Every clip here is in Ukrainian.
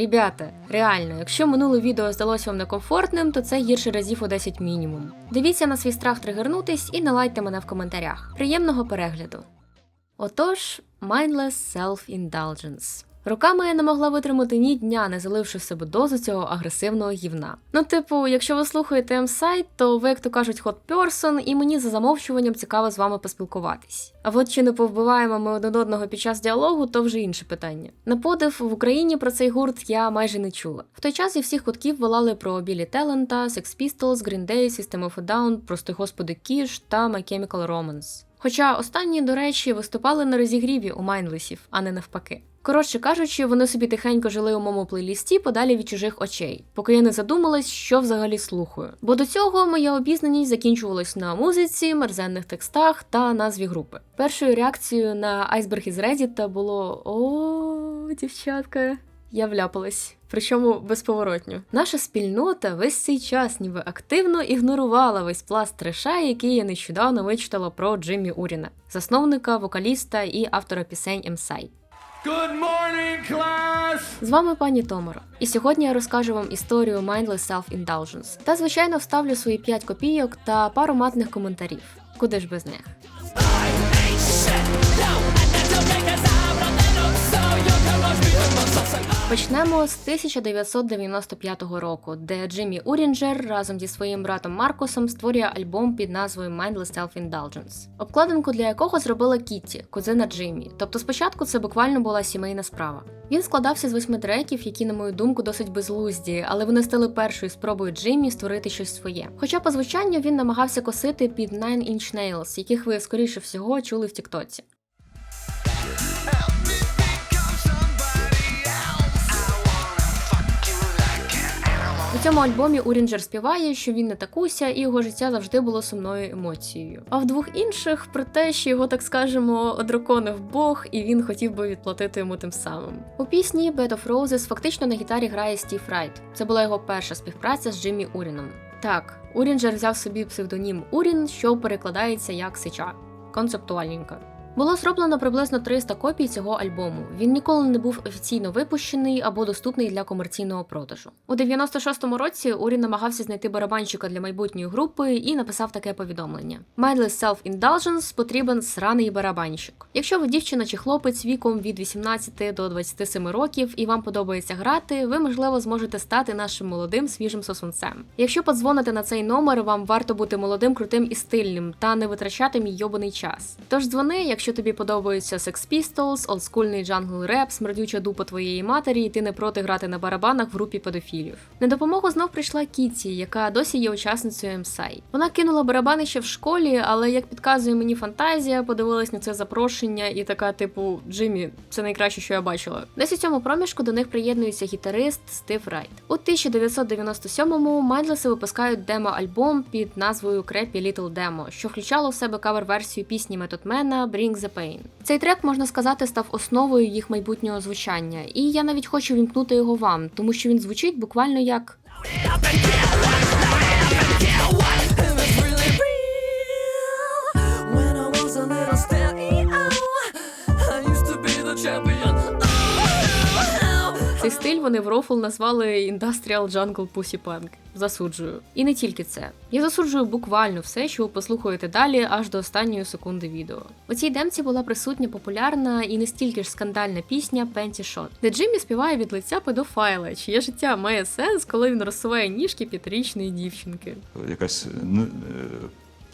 Ребята, реально, якщо минуле відео здалося вам некомфортним, то це гірше разів у 10 мінімум. Дивіться на свій страх тригернутись і налайте мене в коментарях. Приємного перегляду. Отож, mindless self-indulgence. Роками я не могла витримати ні дня, не заливши в себе дозу цього агресивного гівна. Ну, типу, якщо ви слухаєте М-сайт, то ви, як то кажуть, hot person, і мені за замовчуванням цікаво з вами поспілкуватись. А от чи не повбиваємо ми один одного під час діалогу, то вже інше питання. На подив в Україні про цей гурт я майже не чула. В той час зі всіх кутків волали про Білі Телента, Sex Pistols, Green Day, System of a Down, прости господи Кіш та My Chemical Romance. Хоча останні, до речі, виступали на розігріві у Майнлесів, а не навпаки. Коротше кажучи, вони собі тихенько жили у моєму плейлісті подалі від чужих очей, поки я не задумалась, що взагалі слухаю. Бо до цього моя обізнаність закінчувалась на музиці, мерзенних текстах та назві групи. Першою реакцією на айсберг із Reddit було о, дівчатка. Я вляпалась, причому безповоротньо. Наша спільнота весь цей час ніби активно ігнорувала весь пласт треша, який я нещодавно вичитала про Джиммі Уріна, засновника, вокаліста і автора пісень Емсай. Good morning, class! З вами пані Томоро, і сьогодні я розкажу вам історію Mindless Self-Indulgence. Та, звичайно, вставлю свої 5 копійок та пару матних коментарів. Куди ж без них? Почнемо з 1995 року, де Джиммі Урінджер разом зі своїм братом Маркусом створює альбом під назвою Mindless Self-Indulgence, обкладинку для якого зробила Кітті, кузина Джиммі. Тобто спочатку це буквально була сімейна справа. Він складався з восьми треків, які, на мою думку, досить безглузді, але вони стали першою спробою Джиммі створити щось своє. Хоча по звучанню він намагався косити під Nine Inch Nails, яких ви скоріше всього чули в Тіктоці. Цьому альбомі Урінджер співає, що він не такуся, і його життя завжди було сумною емоцією. А в двох інших про те, що його, так скажемо, одраконив Бог, і він хотів би відплатити йому тим самим. У пісні Bed of Roses фактично на гітарі грає Стів Райт. Це була його перша співпраця з Джиммі Уріном. Так, Урінджер взяв собі псевдонім Урін, що перекладається як сича. Концептуальненько. Було зроблено приблизно 300 копій цього альбому. Він ніколи не був офіційно випущений або доступний для комерційного продажу. У 96-му році Урін намагався знайти барабанщика для майбутньої групи і написав таке повідомлення: Mindless Self-Indulgence потрібен сраний барабанщик. Якщо ви дівчина чи хлопець віком від 18 до 27 років і вам подобається грати, ви можливо зможете стати нашим молодим свіжим сосунцем. Якщо подзвоните на цей номер, вам варто бути молодим, крутим і стильним та не витрачати мій йобаний час. Тож дзвони, якщо тобі подобаються Sex Pistols, олдскульний джангл реп, смердюча дупа твоєї матері, і ти не проти грати на барабанах в групі педофілів. На допомогу знов прийшла Кіті, яка досі є учасницею МСАЙ. Вона кинула барабани ще в школі, але як підказує мені фантазія, подивилась на це запрошення і така, типу, Джиммі, це найкраще, що я бачила. Десь у цьому проміжку до них приєднується гітарист Стив Райт. У 1997-му Майдлеси випускають демо-альбом під назвою Crappy Little Demo, що включало в себе кавер-версію пісні Method Man Bring the Pain. Цей трек, можна сказати, став основою їх майбутнього звучання, і я навіть хочу вімкнути його вам, тому що він звучить буквально як. Цей стиль вони в рофл назвали Industrial Jungle Pussy Punk. Засуджую. І не тільки це. Я засуджую буквально все, що ви послухаєте далі, аж до останньої секунди відео. У цій демці була присутня популярна і не стільки ж скандальна пісня Panty Shot, де Джиммі співає від лиця педофайла, чиє життя має сенс, коли він розсуває ніжки п'ятирічної дівчинки. якась ну, е,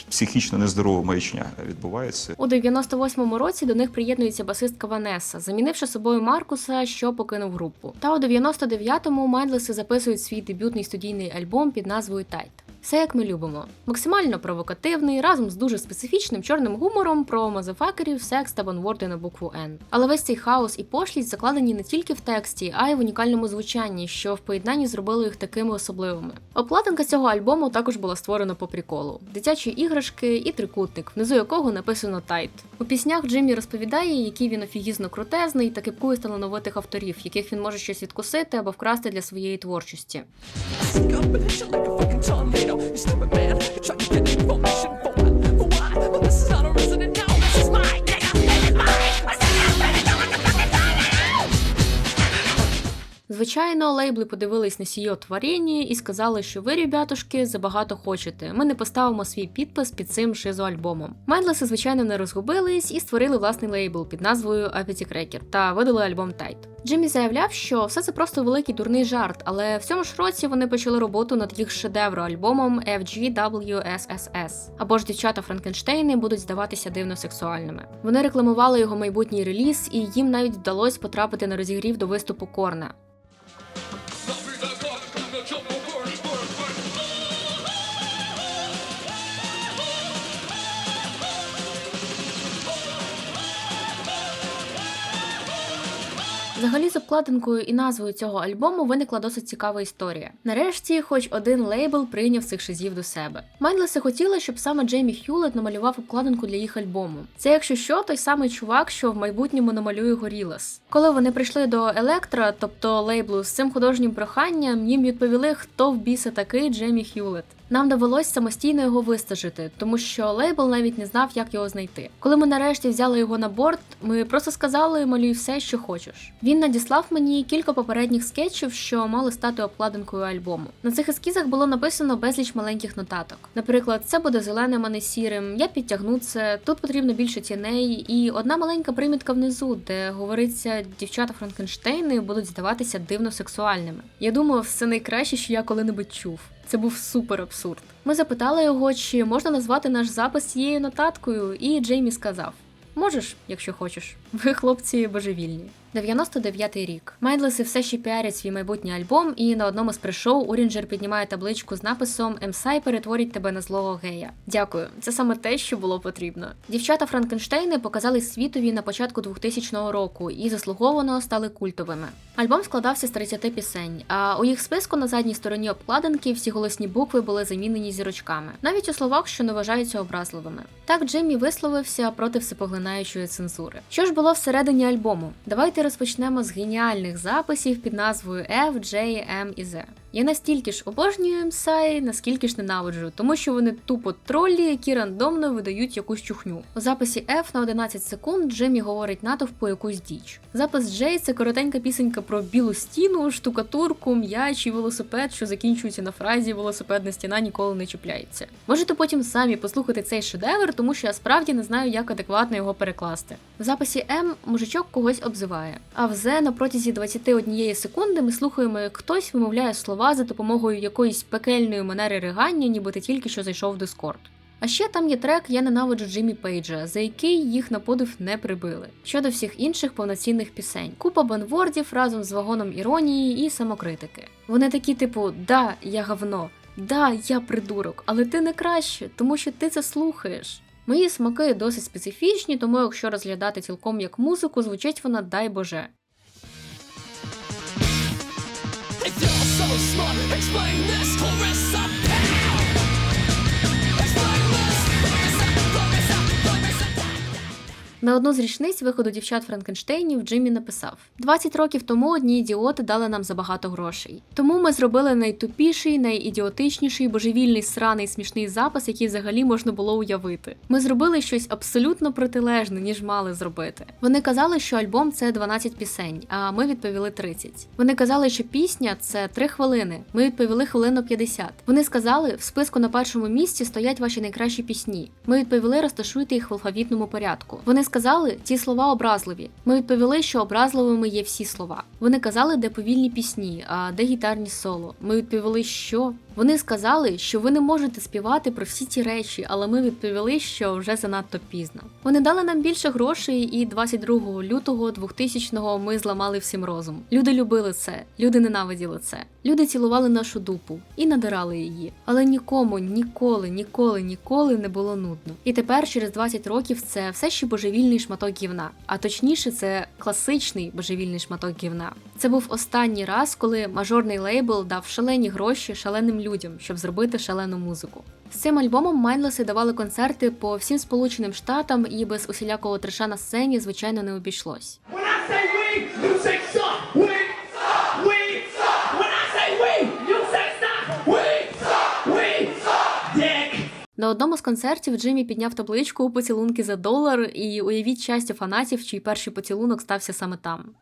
психічно нездорова маячня відбувається. У 98-му році до них приєднується басистка Ванеса, замінивши собою Маркуса, що покинув групу. Та у 99-му Майдлеси записують свій дебютний студійний альбом під назвою Тайт. Все як ми любимо. Максимально провокативний, разом з дуже специфічним чорним гумором про мазефакерів, секс та банворди на букву Н. Але весь цей хаос і пошлість закладені не тільки в тексті, а й в унікальному звучанні, що в поєднанні зробило їх такими особливими. Обкладинка цього альбому також була створена по приколу: дитячі іграшки і трикутник, внизу якого написано Тайт. У піснях Джиммі розповідає, який він офігізно крутезний та кипкує з талановитих авторів, яких він може щось відкусити або вкрасти для своєї творчості. You stupid man, You try to get information Звичайно, лейбли подивились на сіє творіння і сказали, що ви, ребятушки, забагато хочете. Ми не поставимо свій підпис під цим шизоальбомом. Майндлеси, звичайно, не розгубились і створили власний лейбл під назвою Appetite Cracker та видали альбом Tight. Джиммі заявляв, що все це просто великий дурний жарт, але в цьому ж році вони почали роботу над їх шедевроальбомом FGWSSS. Або ж дівчата Франкенштейни будуть здаватися дивно сексуальними. Вони рекламували його майбутній реліз, і їм навіть вдалося потрапити на розігрів до виступу Корна. Взагалі, з обкладинкою і назвою цього альбому виникла досить цікава історія. Нарешті, хоч один лейбл прийняв цих шизів до себе. Майнлеси хотіли, щоб саме Джеймі Х'юлет намалював обкладинку для їх альбому. Це, якщо що, той самий чувак, що в майбутньому намалює Горілас. Коли вони прийшли до Електра, тобто лейблу, з цим художнім проханням, їм відповіли, хто в біса такий Джеймі Х'юлет. Нам довелось самостійно його вистежити, тому що лейбл навіть не знав, як його знайти. Коли ми нарешті взяли його на борт, ми просто сказали малюй все, що хочеш. Він надіслав мені кілька попередніх скетчів, що мали стати обкладинкою альбому. На цих ескізах було написано безліч маленьких нотаток. Наприклад, це буде зеленим, а не сірим. Я підтягну це. Тут потрібно більше тіней, і одна маленька примітка внизу, де говориться, дівчата Франкенштейни будуть здаватися дивно сексуальними. Я думав, все найкраще, що я коли-небудь чув. Це був супер абсурд. Ми запитали його, чи можна назвати наш запис цією нотаткою, і Джеймі сказав: Можеш, якщо хочеш. Ви, хлопці, божевільні. 99-й рік. Майдлеси все ще піарять свій майбутній альбом, і на одному з пришоу Урінджер піднімає табличку з написом «Емсай перетворить тебе на злого гея. Дякую, це саме те, що було потрібно. Дівчата Франкенштейни показали світові на початку 2000 року і заслуговано стали культовими. Альбом складався з 30 пісень, а у їх списку на задній стороні обкладинки всі голосні букви були замінені зірочками, навіть у словах, що не вважаються образливими. Так Джиммі висловився проти всепоглинаючої цензури. Що ж було всередині альбому? Давайте розпочнемо з геніальних записів під назвою F, J, M і Z. Я настільки ж обожнюю MSI, наскільки ж ненавиджу, тому що вони тупо тролі, які рандомно видають якусь чухню. У записі F на 11 секунд Джиммі говорить натовпу якусь діч. Запис J – це коротенька пісенька про білу стіну, штукатурку, м'яч і велосипед, що закінчується на фразі велосипедна стіна ніколи не чіпляється. Можете потім самі послухати цей шедевр, тому що я справді не знаю, як адекватно його перекласти. В записі М мужичок когось обзиває, а в З на протязі 21 секунди ми слухаємо, як хтось вимовляє слова за допомогою якоїсь пекельної манери ригання, ніби ти тільки що зайшов в Дискорд. А ще там є трек Я ненавиджу Джиммі Пейджа, за який їх на подив не прибили. Щодо всіх інших повноцінних пісень. Купа банвордів разом з вагоном іронії і самокритики. Вони такі, типу, да, я говно, да, я придурок, але ти не краще, тому що ти це слухаєш. Мої смаки досить специфічні, тому якщо розглядати цілком як музику, звучить вона дай Боже. So smart, explain this chorus На одну з річниць виходу дівчат Франкенштейнів Джиммі написав: 20 років тому одні ідіоти дали нам забагато грошей. Тому ми зробили найтупіший, найідіотичніший, божевільний, сраний, смішний запис, який взагалі можна було уявити. Ми зробили щось абсолютно протилежне, ніж мали зробити. Вони казали, що альбом це 12 пісень, а ми відповіли 30. Вони казали, що пісня це 3 хвилини. Ми відповіли хвилину 50. Вони сказали, в списку на першому місці стоять ваші найкращі пісні. Ми відповіли, розташуйте їх в алфавітному порядку. Вони сказали, ці слова образливі. Ми відповіли, що образливими є всі слова. Вони казали, де повільні пісні, а де гітарні соло. Ми відповіли, що вони сказали, що ви не можете співати про всі ці речі, але ми відповіли, що вже занадто пізно. Вони дали нам більше грошей, і 22 лютого 2000-го ми зламали всім розум. Люди любили це, люди ненавиділи це. Люди цілували нашу дупу і надирали її. Але нікому ніколи, ніколи, ніколи не було нудно. І тепер, через 20 років, це все ще божевільний шматок гівна. А точніше, це класичний божевільний шматок гівна. Це був останній раз, коли мажорний лейбл дав шалені гроші шаленим людям, щоб зробити шалену музику. З цим альбомом Майнлеси давали концерти по всім Сполученим Штатам, і без усілякого треша на сцені, звичайно, не обійшлось. На одному з концертів Джиммі підняв табличку у поцілунки за долар, і уявіть щастя фанатів, чий перший поцілунок стався саме там.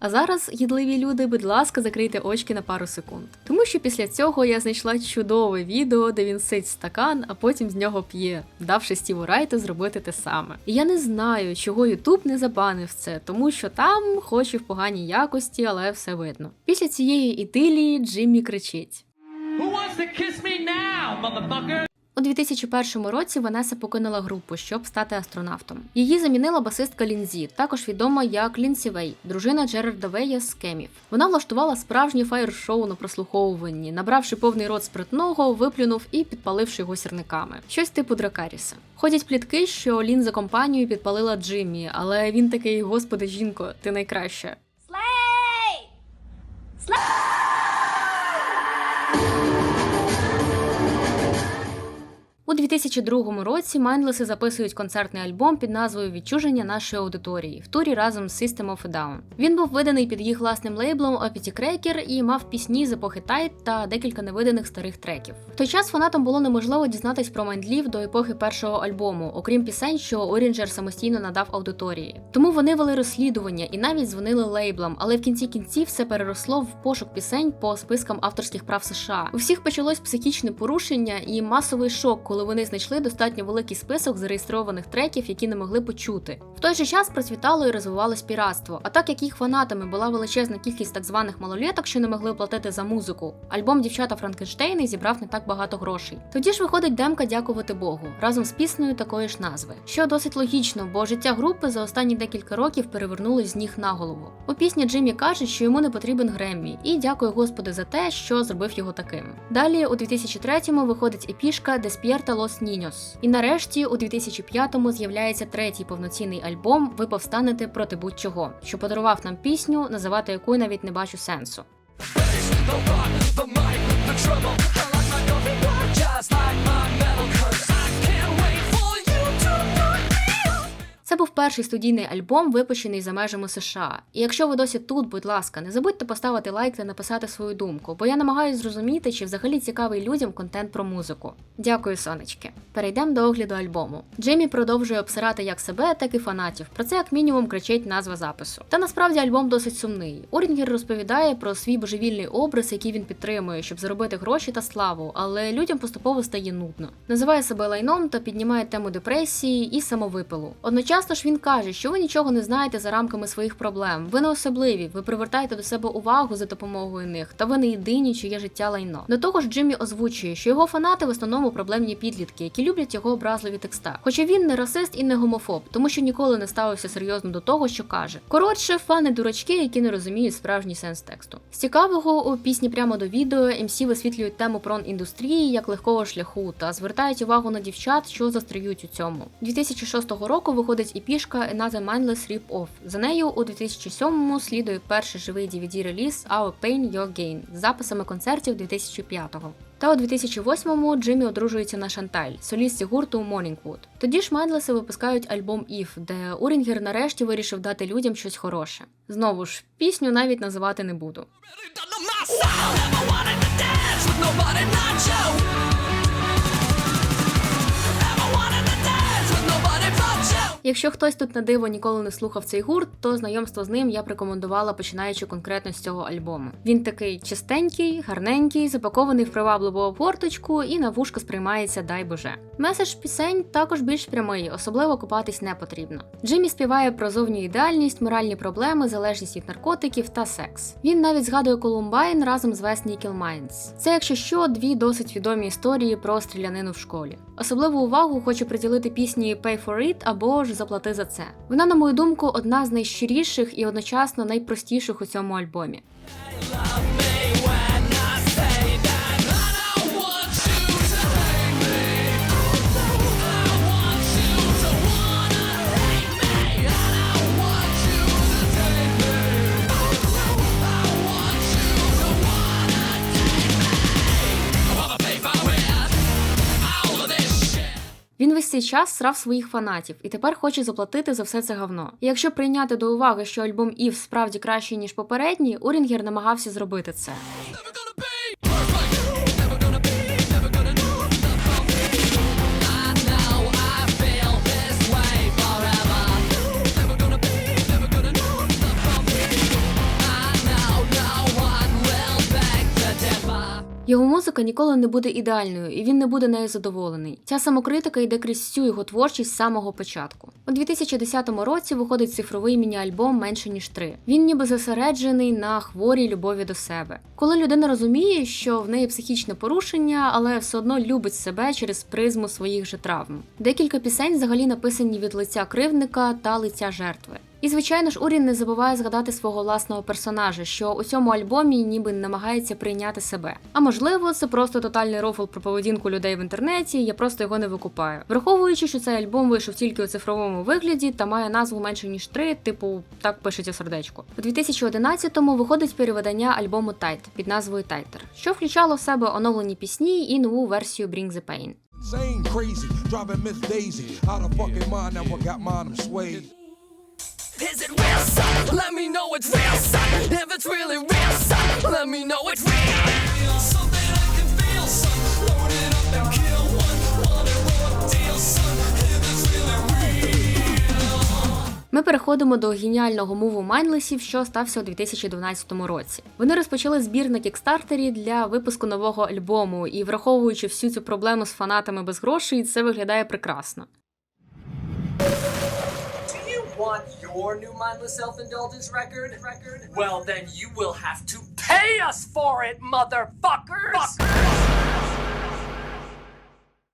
А зараз, їдливі люди, будь ласка, закрийте очки на пару секунд. Тому що після цього я знайшла чудове відео, де він сить стакан, а потім з нього п'є, давши Стіву Райту зробити те саме. І я не знаю, чого Ютуб не забанив це, тому що там, хоч і в поганій якості, але все видно. Після цієї ітилії Джиммі кричить: Who wants to kiss me now, motherfucker? У 2001 році Ванеса покинула групу, щоб стати астронавтом. Її замінила басистка Лінзі, також відома як Лінсі Вей, дружина Джерарда Вея з Кемів. Вона влаштувала справжнє фаєр-шоу на прослуховуванні, набравши повний рот спиртного, виплюнув і підпаливши його сірниками. Щось типу Дракаріса. Ходять плітки, що Лін за компанію підпалила Джиммі, але він такий: Господи, жінко, ти найкраща. У 2002 році Майндлеси записують концертний альбом під назвою Відчуження нашої аудиторії в турі разом з System of a Down. Він був виданий під їх власним лейблом Opity Cracker і мав пісні з епохи Тайт та декілька невиданих старих треків. В той час фанатам було неможливо дізнатись про Майндлів до епохи першого альбому, окрім пісень, що Орінджер самостійно надав аудиторії. Тому вони вели розслідування і навіть дзвонили лейблам, але в кінці кінців все переросло в пошук пісень по спискам авторських прав США. У всіх почалось психічне порушення і масовий шок, коли вони знайшли достатньо великий список зареєстрованих треків, які не могли почути. В той же час процвітало і розвивалось піратство. А так як їх фанатами була величезна кількість так званих малолеток, що не могли платити за музику, альбом дівчата Франкенштейни зібрав не так багато грошей. Тоді ж виходить демка дякувати Богу разом з піснею такої ж назви, що досить логічно, бо життя групи за останні декілька років перевернулось з ніг на голову. У пісні Джиммі каже, що йому не потрібен Греммі, і дякує Господи за те, що зробив його таким. Далі у 2003-му виходить епішка Десп'єрта Лос Ніньос. І нарешті у 2005-му з'являється третій повноцінний альбом Ви повстанете проти будь-чого, що подарував нам пісню, називати якою навіть не бачу сенсу. Перший студійний альбом, випущений за межами США. І якщо ви досі тут, будь ласка, не забудьте поставити лайк та написати свою думку, бо я намагаюся зрозуміти, чи взагалі цікавий людям контент про музику. Дякую, сонечки. Перейдемо до огляду альбому. Джиммі продовжує обсирати як себе, так і фанатів. Про це як мінімум кричить назва запису. Та насправді альбом досить сумний. Урінгер розповідає про свій божевільний образ, який він підтримує, щоб заробити гроші та славу, але людям поступово стає нудно. Називає себе лайном та піднімає тему депресії і самовипилу. Одночасно ж він каже, що ви нічого не знаєте за рамками своїх проблем. Ви не особливі, ви привертаєте до себе увагу за допомогою них, та ви не єдині, чиє життя лайно. До того ж, Джиммі озвучує, що його фанати в основному проблемні підлітки, які люблять його образливі текста. Хоча він не расист і не гомофоб, тому що ніколи не ставився серйозно до того, що каже. Коротше, фани дурачки, які не розуміють справжній сенс тексту. З цікавого у пісні прямо до відео МС висвітлюють тему прон-індустрії як легкого шляху та звертають увагу на дівчат, що застряють у цьому. 2006 року виходить і пішка Another Mindless Rip Off. За нею у 2007-му слідує перший живий DVD-реліз Our Pain Your Gain з записами концертів 2005-го. Та у 2008-му Джиммі одружується на Шанталь, солістці гурту Morningwood. Тоді ж Майндлеси випускають альбом If, де Урінгер нарешті вирішив дати людям щось хороше. Знову ж, пісню навіть називати не буду. Якщо хтось тут на диво ніколи не слухав цей гурт, то знайомство з ним я б рекомендувала починаючи конкретно з цього альбому. Він такий чистенький, гарненький, запакований в привабливу обгорточку і на вушко сприймається дай боже. Меседж пісень також більш прямий, особливо купатись не потрібно. Джиммі співає про зовню ідеальність, моральні проблеми, залежність від наркотиків та секс. Він навіть згадує Колумбайн разом з West Nickel Mines. Це, якщо що, дві досить відомі історії про стрілянину в школі. Особливу увагу хочу приділити пісні Pay for It або ж Заплати за це. Вона, на мою думку, одна з найщиріших і одночасно найпростіших у цьому альбомі. Love me цей час срав своїх фанатів і тепер хоче заплатити за все це говно. І якщо прийняти до уваги, що альбом Ів справді кращий ніж попередній, Урінгер намагався зробити це. Його музика ніколи не буде ідеальною, і він не буде нею задоволений. Ця самокритика йде крізь всю його творчість з самого початку. У 2010 році виходить цифровий міні-альбом менше ніж три. Він ніби зосереджений на хворій любові до себе. Коли людина розуміє, що в неї психічне порушення, але все одно любить себе через призму своїх же травм. Декілька пісень взагалі написані від лиця кривдника та лиця жертви. І звичайно ж, Урін не забуває згадати свого власного персонажа, що у цьому альбомі ніби намагається прийняти себе. А можливо, це просто тотальний рофл про поведінку людей в інтернеті. Я просто його не викупаю. Враховуючи, що цей альбом вийшов тільки у цифровому вигляді та має назву менше ніж три, типу так пишеться сердечко. У 2011-му виходить переведення альбому Tight під назвою Tighter, що включало в себе оновлені пісні і нову версію Bring the Pain. Insane, crazy, driving Miss Daisy out of fucking mind. Now I got mine, I'm swayed. Is it real, son? Let me know it's real, son. If it's really real, son, let me know it's real. Something I can feel, son. Load it up and kill one. Want it raw deal, son. If it's really real. Ми переходимо до геніального муву Майнлесів, що стався у 2012 році. Вони розпочали збір на кікстартері для випуску нового альбому, і враховуючи всю цю проблему з фанатами без грошей, це виглядає прекрасно. Do you want your new mindless self-indulgence record? Record? Well, then you will have to pay us for it, motherfuckers!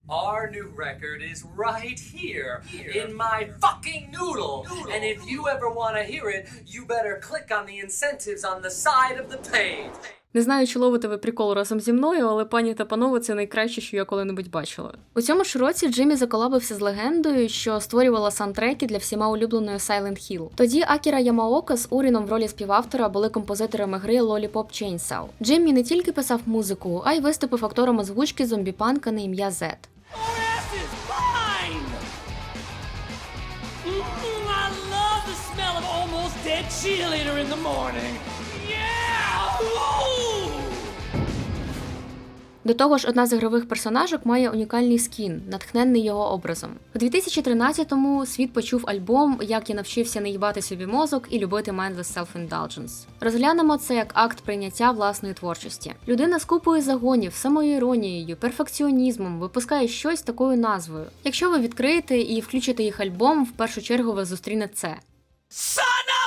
Our new record is right here, in my fucking noodle. And if you ever want to hear it, you better click on the incentives on the side of the page. Не знаю, чи ловите ви прикол разом зі мною, але пані та панове, це найкраще, що я коли-небудь бачила. У цьому ж році Джиммі заколабився з легендою, що створювала саундтреки для всіма улюбленої Silent Hill. Тоді Акіра Ямаока з Уріном в ролі співавтора були композиторами гри Lollipop Chainsaw. Джиммі не тільки писав музику, а й виступив актором озвучки зомбіпанка на ім'я Зет. Our ass is До того ж, одна з ігрових персонажок має унікальний скін, натхненний його образом. У 2013-му світ почув альбом Як я навчився не їбати собі мозок і любити mindless self-indulgence. Розглянемо це як акт прийняття власної творчості. Людина з купою загонів, самоіронією, перфекціонізмом випускає щось такою назвою. Якщо ви відкриєте і включите їх альбом, в першу чергу ви зустріне це. Son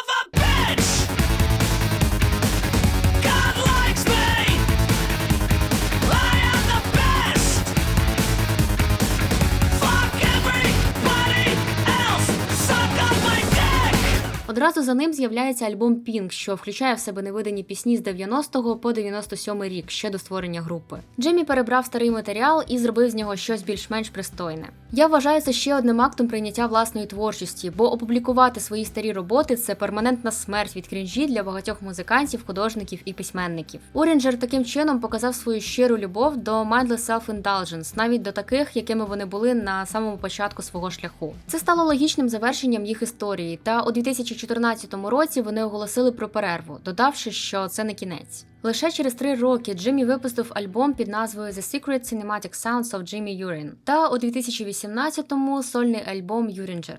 Одразу за ним з'являється альбом Pink, що включає в себе невидані пісні з 90-го по 97 рік, ще до створення групи. Джиммі перебрав старий матеріал і зробив з нього щось більш-менш пристойне. Я вважаю це ще одним актом прийняття власної творчості, бо опублікувати свої старі роботи це перманентна смерть від крінжі для багатьох музикантів, художників і письменників. Урінджер таким чином показав свою щиру любов до mindless self-indulgence, навіть до таких, якими вони були на самому початку свого шляху. Це стало логічним завершенням їх історії, та у 2014 році вони оголосили про перерву, додавши, що це не кінець. Лише через три роки Джиммі випустив альбом під назвою The Secret Cinematic Sounds of Jimmy Urine та у 2018-му сольний альбом Uringer.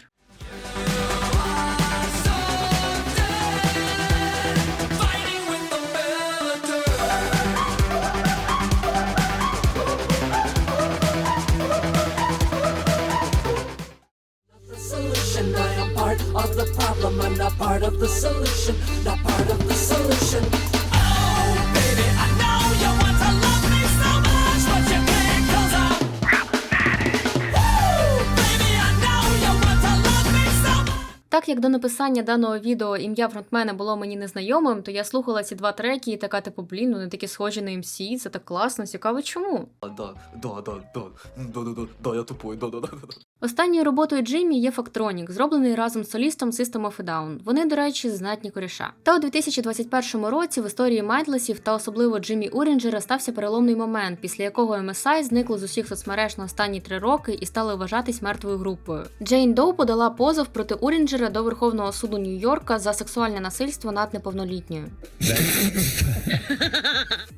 part of the problem. I'm not part of the solution. Not part of the solution. Oh, так як до написання даного відео ім'я фронтмена було мені незнайомим, то я слухала ці два треки і така, типу, блін, ну вони такі схожі на МС, це так класно, цікаво чому. Да, да, да, да, да, да, да, да, я тупой, да, да, да. да. Останньою роботою Джиммі є Фактронік, зроблений разом з солістом System of a Down. Вони, до речі, знатні коріша. Та у 2021 році в історії Майдлесів та особливо Джиммі Урінджера стався переломний момент, після якого MSI зникло з усіх соцмереж на останні три роки і стали вважатись мертвою групою. Джейн Доу подала позов проти Урінджера до Верховного суду Нью-Йорка за сексуальне насильство над неповнолітньою.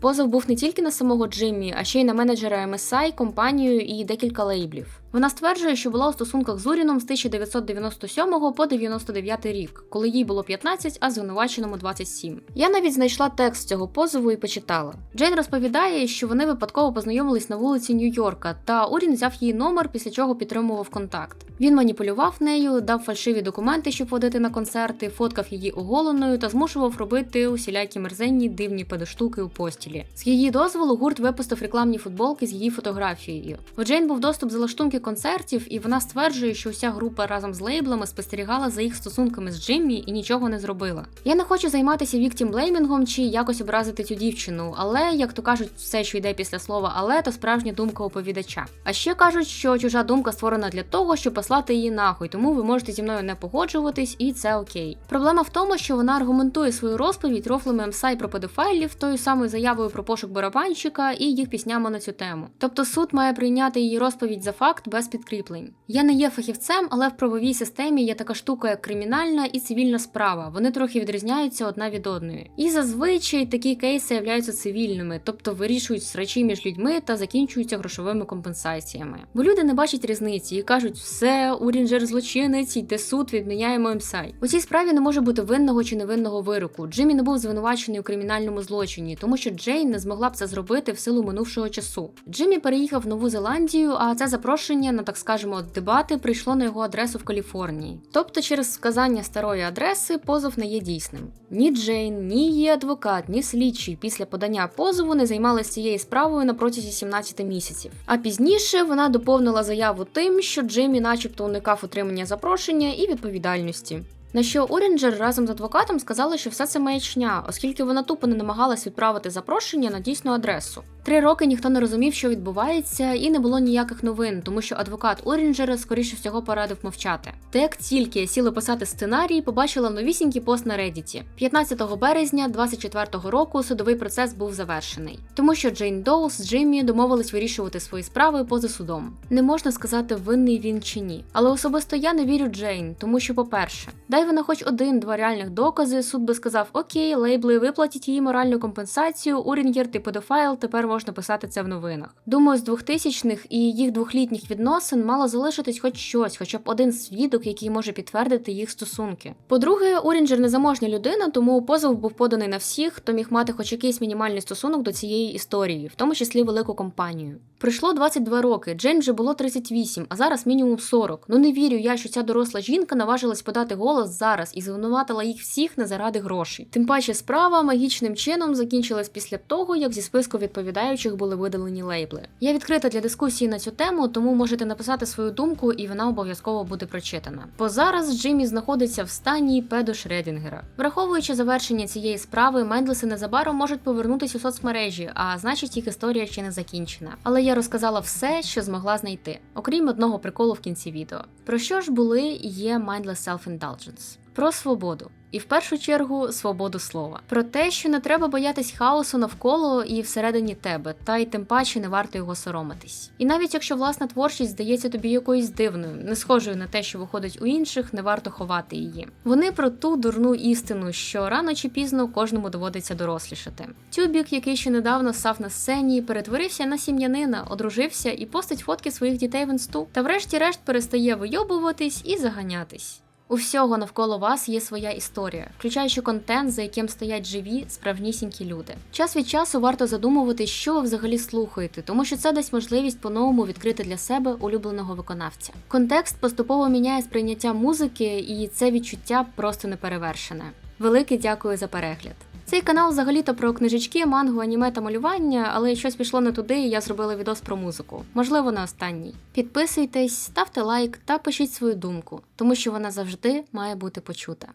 Позов був не тільки на самого Джиммі, а ще й на менеджера MSI, компанію і декілька лейблів. Вона стверджує, що була у стосунках з Уріном з 1997 по 99 рік, коли їй було 15, а звинуваченому 27. Я навіть знайшла текст цього позову і почитала. Джейн розповідає, що вони випадково познайомились на вулиці Нью-Йорка, та Урін взяв її номер, після чого підтримував контакт. Він маніпулював нею, дав фальшиві документи, щоб водити на концерти, фоткав її оголеною та змушував робити усілякі мерзенні дивні педоштуки у постілі. З її дозволу гурт випустив рекламні футболки з її фотографією. У Джейн був доступ за лаштунки концертів, і вона стверджує, що уся група разом з лейблами спостерігала за їх стосунками з Джиммі і нічого не зробила. Я не хочу займатися віктімблеймінгом чи якось образити цю дівчину, але як то кажуть, все, що йде після слова але, то справжня думка оповідача. А ще кажуть, що чужа думка створена для того, щоб послати її нахуй, тому ви можете зі мною не погоджуватись, і це окей. Проблема в тому, що вона аргументує свою розповідь рофлами МСА про педофайлів, тою самою заявою про пошук барабанщика і їх піснями на цю тему. Тобто суд має прийняти її розповідь за факт без підкріплень. Я не є фахівцем, але в правовій системі є така штука, як кримінальна і цивільна справа. Вони трохи відрізняються одна від одної. І зазвичай такі кейси являються цивільними, тобто вирішують срачі між людьми та закінчуються грошовими компенсаціями. Бо люди не бачать різниці і кажуть, все, Урінджер злочинець, йде суд, відміняємо МСАЙ. У цій справі не може бути винного чи невинного вироку. Джиммі не був звинувачений у кримінальному злочині, тому що Джейн не змогла б це зробити в силу минувшого часу. Джиммі переїхав в Нову Зеландію, а це запрошення на так скажемо дебати прийшло на його адресу в Каліфорнії. Тобто, через сказання старої адреси позов не є дійсним. Ні Джейн, ні її адвокат, ні слідчий після подання позову не займалися цією справою на протязі 17 місяців. А пізніше вона доповнила заяву тим, що Джиммі, начебто, уникав отримання запрошення і відповідальності. На що Орінджер разом з адвокатом сказали, що все це маячня, оскільки вона тупо не намагалась відправити запрошення на дійсну адресу. Три роки ніхто не розумів, що відбувається, і не було ніяких новин, тому що адвокат Орінджера скоріше всього порадив мовчати. Та як тільки я сіла писати сценарій, побачила новісінький пост на Reddit. 15 березня 24-го року судовий процес був завершений, тому що Джейн Доу з Джиммі домовились вирішувати свої справи поза судом. Не можна сказати, винний він чи ні. Але особисто я не вірю Джейн, тому що, по-перше, дай вона хоч один-два реальних докази, суд би сказав: Окей, лейбли виплатять їй моральну компенсацію, Урінгер, ти педофайл, тепер можна писати це в новинах. Думаю, з 2000-х і їх двохлітніх відносин мало залишитись хоч щось, хоча б один свідок, який може підтвердити їх стосунки. По-друге, Урінджер незаможня людина, тому позов був поданий на всіх, хто міг мати хоч якийсь мінімальний стосунок до цієї історії, в тому числі велику компанію. Пройшло 22 роки, Джейн вже було 38, а зараз мінімум 40. Ну не вірю я, що ця доросла жінка наважилась подати голос зараз і звинуватила їх всіх не заради грошей. Тим паче справа магічним чином закінчилась після того, як зі списку відповідаючих були видалені лейбли. Я відкрита для дискусії на цю тему, тому можете написати свою думку, і вона обов'язково буде прочитана. Бо зараз Джиммі знаходиться в стані педо Шредінгера. Враховуючи завершення цієї справи, Мендлеси незабаром можуть повернутися у соцмережі, а значить їх історія ще не закінчена. Але я розказала все, що змогла знайти, окрім одного приколу в кінці відео. Про що ж були і є Mindless Self-Indulgence? Про свободу. І в першу чергу свободу слова. Про те, що не треба боятись хаосу навколо і всередині тебе, та й тим паче не варто його соромитись. І навіть якщо власна творчість здається тобі якоюсь дивною, не схожою на те, що виходить у інших, не варто ховати її. Вони про ту дурну істину, що рано чи пізно кожному доводиться дорослішати. Тюбік, який ще недавно став на сцені, перетворився на сім'янина, одружився і постить фотки своїх дітей в інсту, та врешті-решт перестає вийобуватись і заганятись. У всього навколо вас є своя історія, включаючи контент, за яким стоять живі, справнісінькі люди. Час від часу варто задумувати, що ви взагалі слухаєте, тому що це дасть можливість по-новому відкрити для себе улюбленого виконавця. Контекст поступово міняє сприйняття музики, і це відчуття просто неперевершене. Велике дякую за перегляд. Цей канал взагалі-то про книжечки, мангу, аніме та малювання, але щось пішло не туди, і я зробила відос про музику. Можливо, не останній. Підписуйтесь, ставте лайк та пишіть свою думку, тому що вона завжди має бути почута.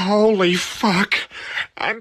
Holy fuck. I'm